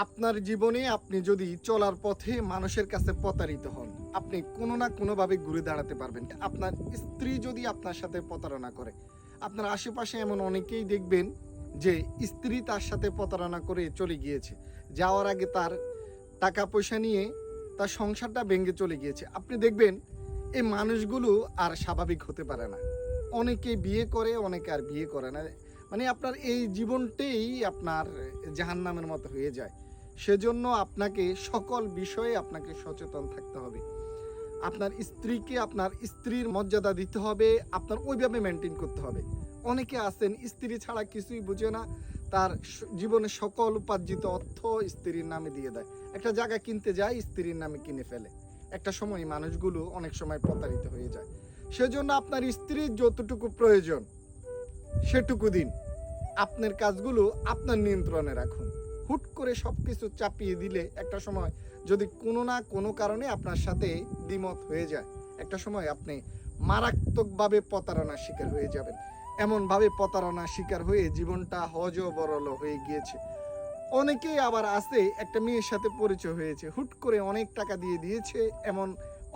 আপনার জীবনে আপনি যদি চলার পথে মানুষের কাছে প্রতারিত হন, আপনি কোনো না কোনোভাবে ঘুরে দাঁড়াতে পারবেন। আপনার স্ত্রী যদি আপনার সাথে প্রতারণা করে, আপনার আশেপাশে এমন অনেকেই দেখবেন যে স্ত্রী তার সাথে প্রতারণা করে চলে গিয়েছে। যাওয়ার আগে তার টাকা পয়সা নিয়ে তার সংসারটা ভেঙে চলে গিয়েছে। আপনি দেখবেন এই মানুষগুলো আর স্বাভাবিক হতে পারে না। অনেকে বিয়ে করে, অনেকে আর বিয়ে করে না। মানে আপনার এই জীবনটাই আপনার জাহান্নামের মতো হয়ে যায়। সেজন্য আপনাকে সকল বিষয়ে আপনাকে সচেতন থাকতে হবে। আপনার স্ত্রীকে আপনার স্ত্রীর মর্যাদা দিতে হবে, আপনার ওইভাবে মেনটেন করতে হবে। অনেকে আছেন, স্ত্রী ছাড়া কিছুই বুঝে না, তার জীবনে সকল উপার্জিত অর্থ স্ত্রীর নামে দিয়ে দেয়। একটা জায়গা কিনতে যায়, স্ত্রীর নামে কিনে ফেলে। একটা সময় মানুষগুলো অনেক সময় প্রতারিত হয়ে যায়। সেজন্য আপনার স্ত্রীর যতটুকু প্রয়োজন, সেটুকু দিন। আপনার কাজগুলো আপনার নিয়ন্ত্রণে রাখুন। হুট করে সব কিছু চাপিয়ে দিলে একটা সময় যদি কোনো না কোনো কারণে আপনার সাথে দ্বিমত হয়ে যায়, একটা সময় আপনি মারাত্মকভাবে প্রতারণার শিকার হয়ে যাবেন। এমনভাবে প্রতারণার শিকার হয়ে জীবনটা হজ বরল হয়ে গিয়েছে। অনেকেই আবার আছে, একটা মেয়ের সাথে পরিচয় হয়েছে, হুট করে অনেক টাকা দিয়ে দিয়েছে, এমন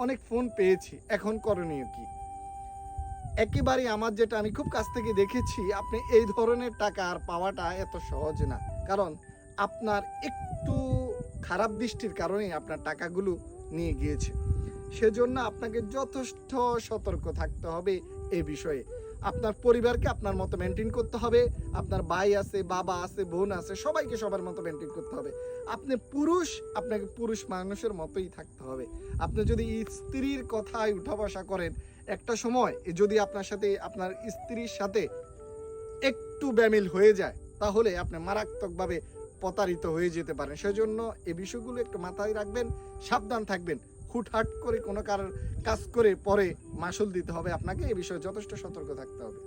অনেক ফোন পেয়েছি, এখন করণীয় কি? একেবারে আমার যেটা আমি খুব কাছ থেকে দেখেছি, আপনি এই ধরনের টাকা আর পাওয়াটা এত সহজ না। কারণ আপনার একটু খারাপ দৃষ্টির কারণে আপনার টাকাগুলো নিয়ে গিয়েছে। সেজন্য আপনাকে যথেষ্ট সতর্ক থাকতে হবে এ বিষয়ে। আপনার পরিবারকে আপনার মতো মেনটেন করতে হবে। আপনার ভাই আছে, বাবা আছে, বোন আছে, সবাইকে সবার মতো মেনটেন করতে হবে। আপনি পুরুষ, আপনাকে পুরুষ মানুষের মতোই থাকতে হবে। আপনি যদি স্ত্রীর কথায় উঠা বসা করেন, একটা সময় যদি আপনার সাথে, আপনার স্ত্রীর সাথে একটু ব্যামিল হয়ে যায়, তাহলে আপনি মারাত্মকভাবে প্রতারিত হয়ে যেতে পারেন। সেজন্য এই বিষয়গুলো একটু মাথায় রাখবেন, সাবধান থাকবেন। হুটহাট করে কোনো কার, কাজ করে পরে মাসুল দিতে হবে। আপনাকে এ বিষয়ে যথেষ্ট সতর্ক থাকতে হবে।